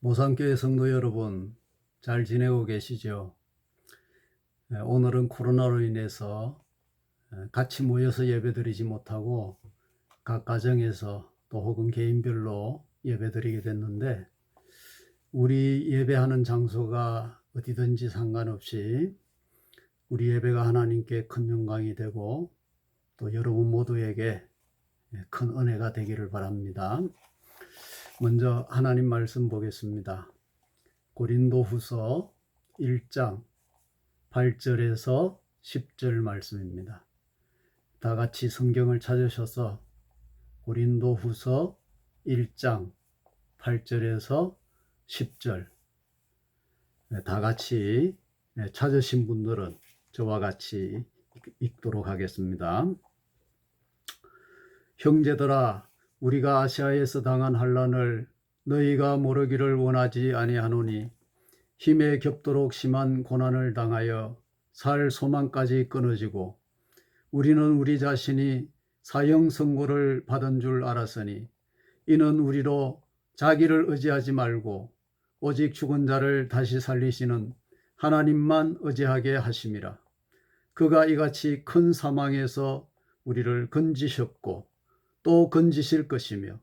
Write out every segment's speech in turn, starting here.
모산교회 성도 여러분, 잘 지내고 계시죠? 예, 오늘은 코로나로 인해서 예, 같이 모여서 예배드리지 못하고 각 가정에서 또 혹은 개인별로 예배드리게 됐는데 우리 예배하는 장소가 어디든지 상관없이 우리 예배가 하나님께 큰 영광이 되고 또 여러분 모두에게 예, 큰 은혜가 되기를 바랍니다. 먼저 하나님 말씀 보겠습니다. 고린도 후서 1장 8절에서 10절 말씀입니다. 다 같이 성경을 찾으셔서 고린도 후서 1장 8절에서 10절 네, 다 같이 네, 찾으신 분들은 저와 같이 읽도록 하겠습니다. 형제들아 우리가 아시아에서 당한 환란을 너희가 모르기를 원하지 아니하노니 힘에 겹도록 심한 고난을 당하여 살 소망까지 끊어지고 우리는 우리 자신이 사형 선고를 받은 줄 알았으니 이는 우리로 자기를 의지하지 말고 오직 죽은 자를 다시 살리시는 하나님만 의지하게 하심이라. 그가 이같이 큰 사망에서 우리를 건지셨고 또 건지실 것이며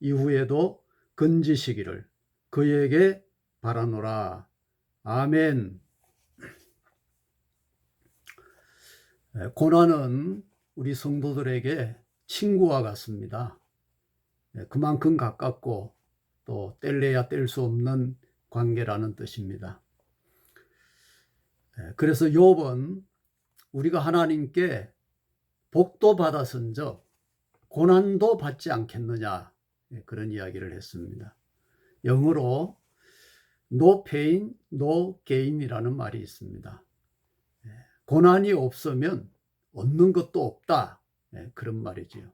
이후에도 건지시기를 그에게 바라노라. 아멘. 에, 고난은 우리 성도들에게 친구와 같습니다. 에, 그만큼 가깝고 또 뗄래야 뗄 수 없는 관계라는 뜻입니다. 에, 그래서 욥은 우리가 하나님께 복도 받았은적 고난도 받지 않겠느냐 예, 그런 이야기를 했습니다. 영어로 no pain, no gain이라는 말이 있습니다. 예, 고난이 없으면 얻는 것도 없다 예, 그런 말이지요.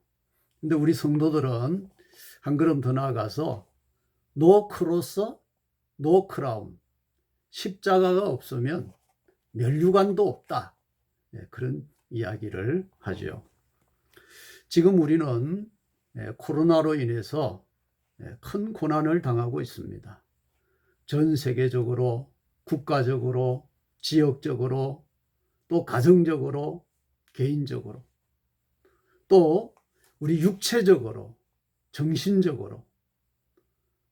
근데 우리 성도들은 한 걸음 더 나아가서 no cross, no crown 십자가가 없으면 멸류관도 없다 그런 이야기를 하죠. 지금 우리는 예, 코로나로 인해서 예, 큰 고난을 당하고 있습니다. 전 세계적으로, 국가적으로, 지역적으로, 또 가정적으로, 개인적으로, 또 우리 육체적으로, 정신적으로,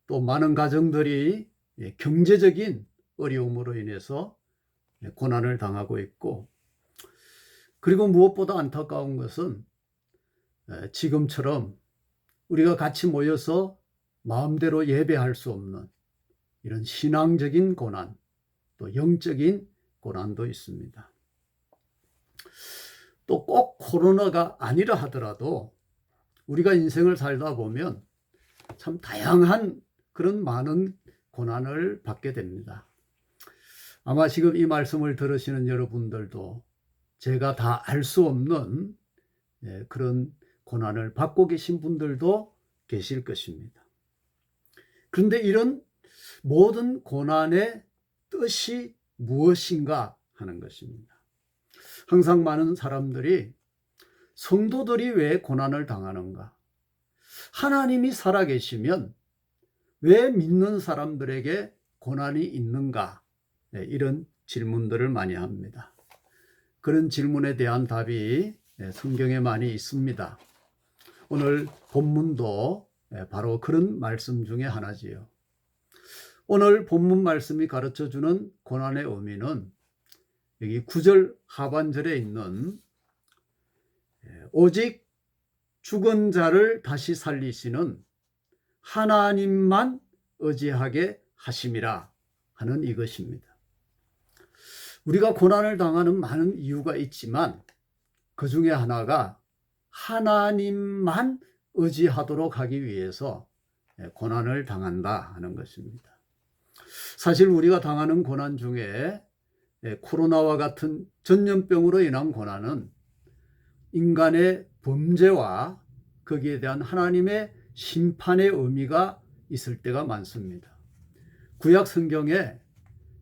또 많은 가정들이 예, 경제적인 어려움으로 인해서 고난을 당하고 있고, 그리고 무엇보다 안타까운 것은 지금처럼 우리가 같이 모여서 마음대로 예배할 수 없는 이런 신앙적인 고난, 또 영적인 고난도 있습니다. 또 꼭 코로나가 아니라 하더라도 우리가 인생을 살다 보면 참 다양한 그런 많은 고난을 받게 됩니다. 아마 지금 이 말씀을 들으시는 여러분들도 제가 다 알 수 없는 예, 그런 고난을 받고 계신 분들도 계실 것입니다. 그런데 이런 모든 고난의 뜻이 무엇인가 하는 것입니다. 항상 많은 사람들이 성도들이 왜 고난을 당하는가? 하나님이 살아계시면 왜 믿는 사람들에게 고난이 있는가? 네, 이런 질문들을 많이 합니다. 그런 질문에 대한 답이 네, 성경에 많이 있습니다. 오늘 본문도 예, 바로 그런 말씀 중에 하나지요. 오늘 본문 말씀이 가르쳐 주는 고난의 의미는 여기 9절 하반절에 있는 예, 오직 죽은 자를 다시 살리시는 하나님만 의지하게 하심이라 하는 이것입니다. 우리가 고난을 당하는 많은 이유가 있지만 그 중에 하나가 하나님만 의지하도록 하기 위해서 예, 고난을 당한다 하는 것입니다. 사실 우리가 당하는 고난 중에 예, 코로나와 같은 전염병으로 인한 고난은 인간의 범죄와 거기에 대한 하나님의 심판의 의미가 있을 때가 많습니다. 구약 성경에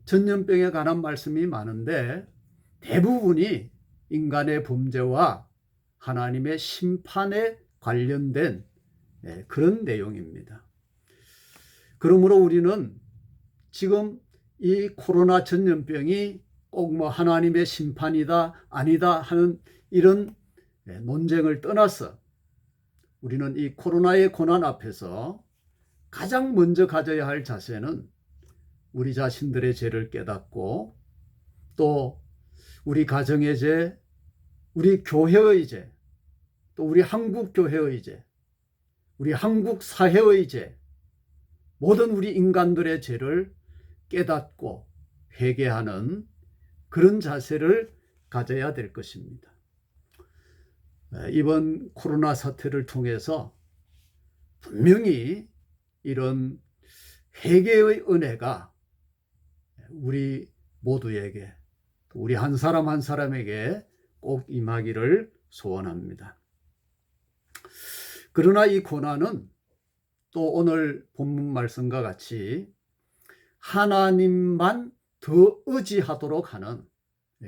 전염병에 관한 말씀이 많은데 대부분이 인간의 범죄와 하나님의 심판에 관련된 예, 그런 내용입니다. 그러므로 우리는 지금 이 코로나 전염병이 꼭 뭐 하나님의 심판이다 아니다 하는 이런 예, 논쟁을 떠나서 우리는 이 코로나의 고난 앞에서 가장 먼저 가져야 할 자세는 우리 자신들의 죄를 깨닫고 또 우리 가정의 죄, 우리 교회의 죄, 또 우리 한국 교회의 죄, 우리 한국 사회의 죄, 모든 우리 인간들의 죄를 깨닫고 회개하는 그런 자세를 가져야 될 것입니다. 이번 코로나 사태를 통해서 분명히 이런 회개의 은혜가 우리 모두에게 우리 한 사람 한 사람에게 꼭 임하기를 소원합니다. 그러나 이 고난은 또 오늘 본문 말씀과 같이 하나님만 더 의지하도록 하는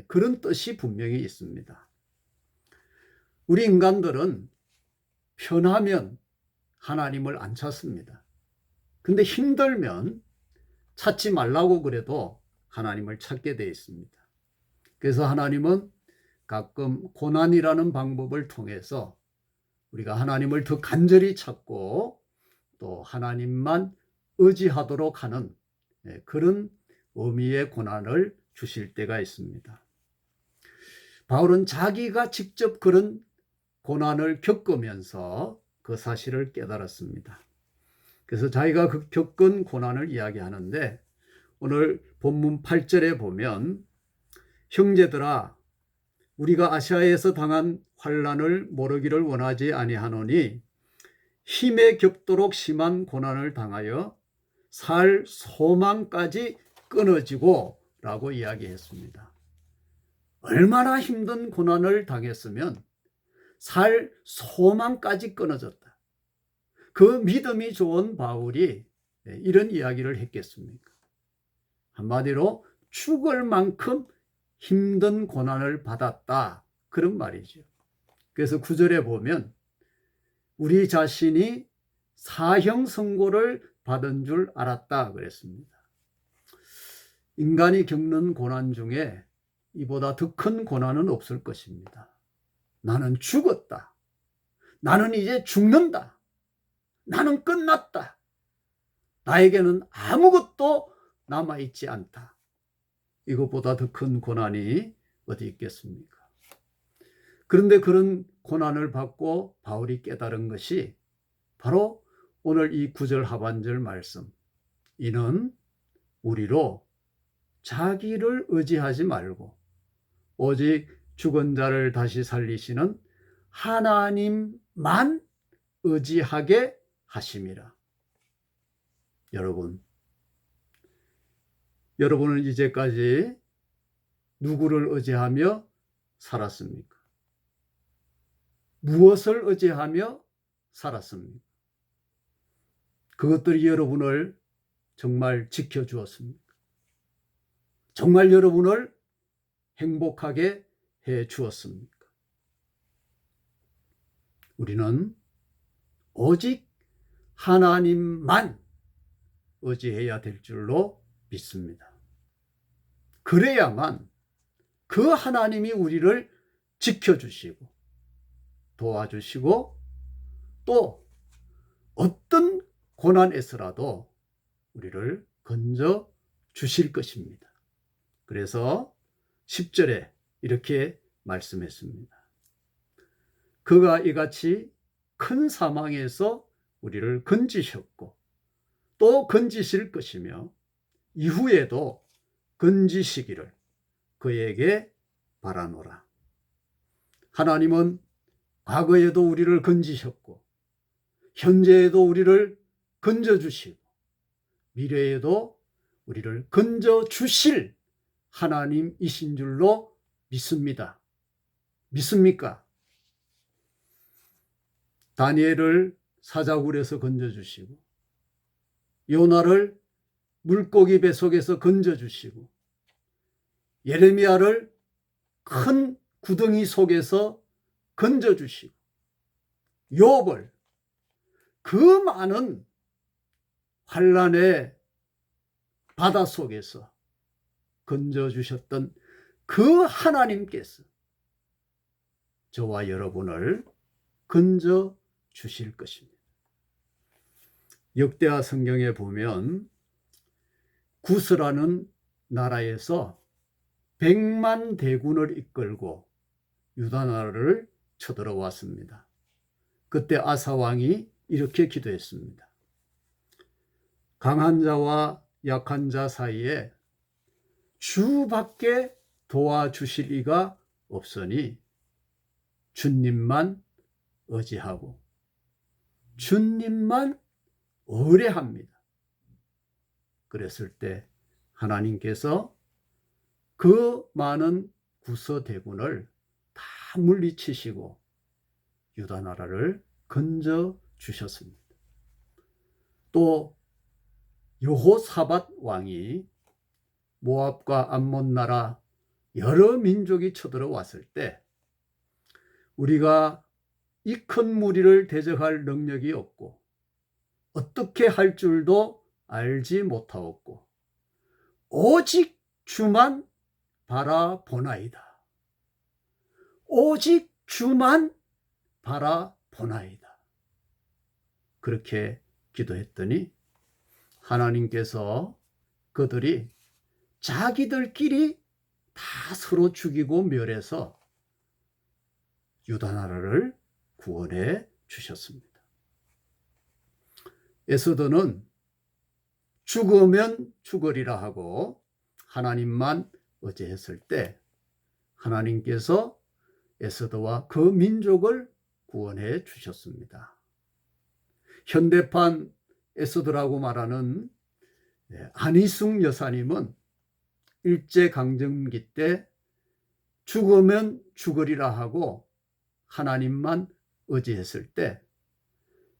그런 뜻이 분명히 있습니다. 우리 인간들은 편하면 하나님을 안 찾습니다. 근데 힘들면 찾지 말라고 그래도 하나님을 찾게 되어 있습니다. 그래서 하나님은 가끔 고난이라는 방법을 통해서 우리가 하나님을 더 간절히 찾고 또 하나님만 의지하도록 하는 예, 그런 의미의 고난을 주실 때가 있습니다. 바울은 자기가 직접 그런 고난을 겪으면서 그 사실을 깨달았습니다. 그래서 자기가 그 겪은 고난을 이야기하는데 오늘 본문 8절에 보면 형제들아 우리가 아시아에서 당한 환란을 모르기를 원하지 아니하노니 힘에 겹도록 심한 고난을 당하여 살 소망까지 끊어지고 라고 이야기했습니다. 얼마나 힘든 고난을 당했으면 살 소망까지 끊어졌다. 그 믿음이 좋은 바울이 이런 이야기를 했겠습니까? 한마디로 죽을 만큼 힘든 고난을 받았다. 그런 말이죠. 그래서 구절에 보면 우리 자신이 사형 선고를 받은 줄 알았다 그랬습니다. 인간이 겪는 고난 중에 이보다 더 큰 고난은 없을 것입니다. 나는 죽었다. 나는 이제 죽는다. 나는 끝났다. 나에게는 아무것도 남아있지 않다. 이것보다 더 큰 고난이 어디 있겠습니까? 그런데 그런 고난을 받고 바울이 깨달은 것이 바로 오늘 이 구절 하반절 말씀. 이는 우리로 자기를 의지하지 말고 오직 죽은 자를 다시 살리시는 하나님만 의지하게 하심이라. 여러분, 여러분은 이제까지 누구를 의지하며 살았습니까? 무엇을 의지하며 살았습니까? 그것들이 여러분을 정말 지켜주었습니까? 정말 여러분을 행복하게 해 주었습니까? 우리는 오직 하나님만 의지해야 될 줄로 믿습니다. 그래야만 그 하나님이 우리를 지켜주시고 도와주시고 또 어떤 고난에서라도 우리를 건져 주실 것입니다. 그래서 10절에 이렇게 말씀했습니다. 그가 이같이 큰 사망에서 우리를 건지셨고 또 건지실 것이며 이후에도 건지시기를 그에게 바라노라. 하나님은 과거에도 우리를 건지셨고 현재에도 우리를 건져주시고 미래에도 우리를 건져주실 하나님이신 줄로 믿습니다. 믿습니까? 다니엘을 사자굴에서 건져주시고 요나를 물고기 뱃속에서 건져주시고 예레미야를 큰 구덩이 속에서 건져주시고 욥을 그 많은 환란의 바다 속에서 건져 주셨던 그 하나님께서 저와 여러분을 건져 주실 것입니다. 역대하 성경에 보면 구스라는 나라에서 백만 대군을 이끌고 유다 나라를 쳐들어왔습니다. 그때 아사 왕이 이렇게 기도했습니다. 강한 자와 약한 자 사이에 주밖에 도와주실 이가 없으니 주님만 의지하고 주님만 의뢰합니다. 그랬을 때 하나님께서 그 많은 구서 대군을 다 물리치시고 유다 나라를 건져 주셨습니다. 또 여호사밧 왕이 모압과 암몬 나라 여러 민족이 쳐들어왔을 때 우리가 이 큰 무리를 대적할 능력이 없고 어떻게 할 줄도 알지 못하였고 오직 주만 바라보나이다. 오직 주만 바라보나이다. 그렇게 기도했더니 하나님께서 그들이 자기들끼리 다 서로 죽이고 멸해서 유다 나라를 구원해 주셨습니다. 에스더는 죽으면 죽으리라 하고 하나님만 의지했을 때 하나님께서 에스더와 그 민족을 구원해 주셨습니다. 현대판 에스더라고 말하는 안희숙 여사님은 일제강점기 때 죽으면 죽으리라 하고 하나님만 의지했을 때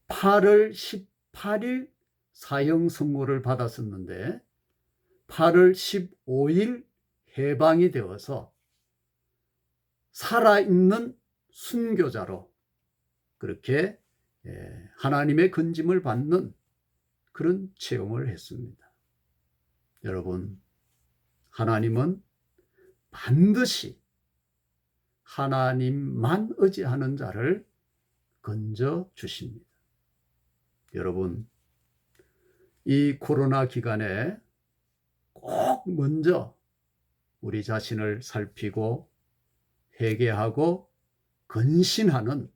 8월 18일 사형 선고를 받았었는데 8월 15일 해방이 되어서 살아있는 순교자로 그렇게 예, 하나님의 건짐을 받는 그런 체험을 했습니다. 여러분, 하나님은 반드시 하나님만 의지하는 자를 건져 주십니다. 여러분, 이 코로나 기간에 꼭 먼저 우리 자신을 살피고 회개하고 근신하는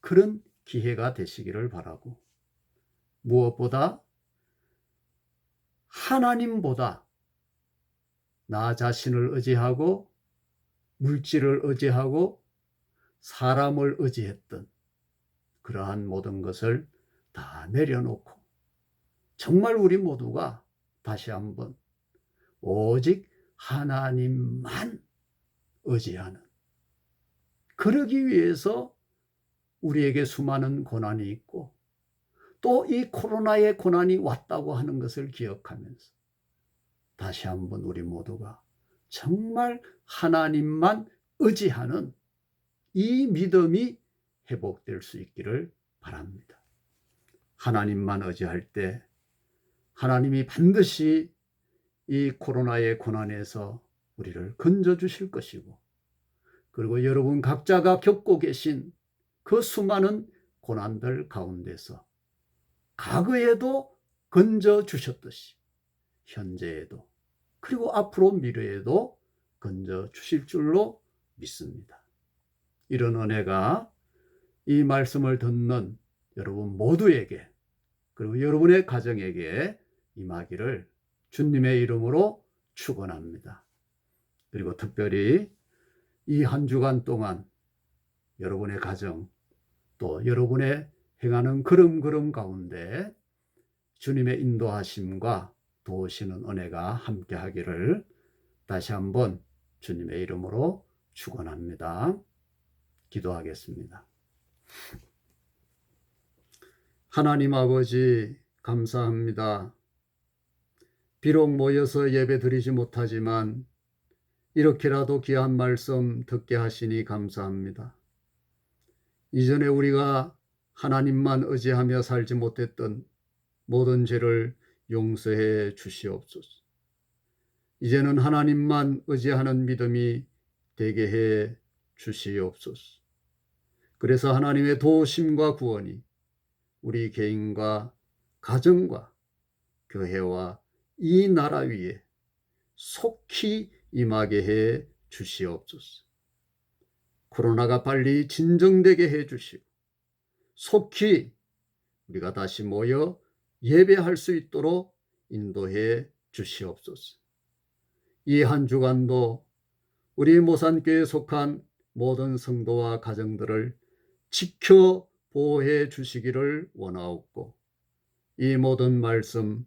그런 기회가 되시기를 바라고 무엇보다 하나님보다 나 자신을 의지하고 물질을 의지하고 사람을 의지했던 그러한 모든 것을 다 내려놓고 정말 우리 모두가 다시 한번 오직 하나님만 의지하는 그러기 위해서 우리에게 수많은 고난이 있고 또 이 코로나의 고난이 왔다고 하는 것을 기억하면서 다시 한번 우리 모두가 정말 하나님만 의지하는 이 믿음이 회복될 수 있기를 바랍니다. 하나님만 의지할 때 하나님이 반드시 이 코로나의 고난에서 우리를 건져 주실 것이고 그리고 여러분 각자가 겪고 계신 그 수많은 고난들 가운데서 과거에도 건져 주셨듯이 현재에도 그리고 앞으로 미래에도 건져 주실 줄로 믿습니다. 이런 은혜가 이 말씀을 듣는 여러분 모두에게 그리고 여러분의 가정에게 임하기를 주님의 이름으로 축원합니다. 그리고 특별히 이 한 주간 동안 여러분의 가정 또 여러분의 행하는 걸음걸음 가운데 주님의 인도하심과 도우시는 은혜가 함께 하기를 다시 한번 주님의 이름으로 축원합니다. 기도하겠습니다. 하나님 아버지 감사합니다. 비록 모여서 예배 드리지 못하지만 이렇게라도 귀한 말씀 듣게 하시니 감사합니다. 이전에 우리가 하나님만 의지하며 살지 못했던 모든 죄를 용서해 주시옵소서. 이제는 하나님만 의지하는 믿음이 되게 해 주시옵소서. 그래서 하나님의 도우심과 구원이 우리 개인과 가정과 교회와 이 나라 위에 속히 임하게 해 주시옵소서. 코로나가 빨리 진정되게 해 주시고 속히 우리가 다시 모여 예배할 수 있도록 인도해 주시옵소서. 이 한 주간도 우리 모산교회에 속한 모든 성도와 가정들을 지켜 보호해 주시기를 원하옵고 이 모든 말씀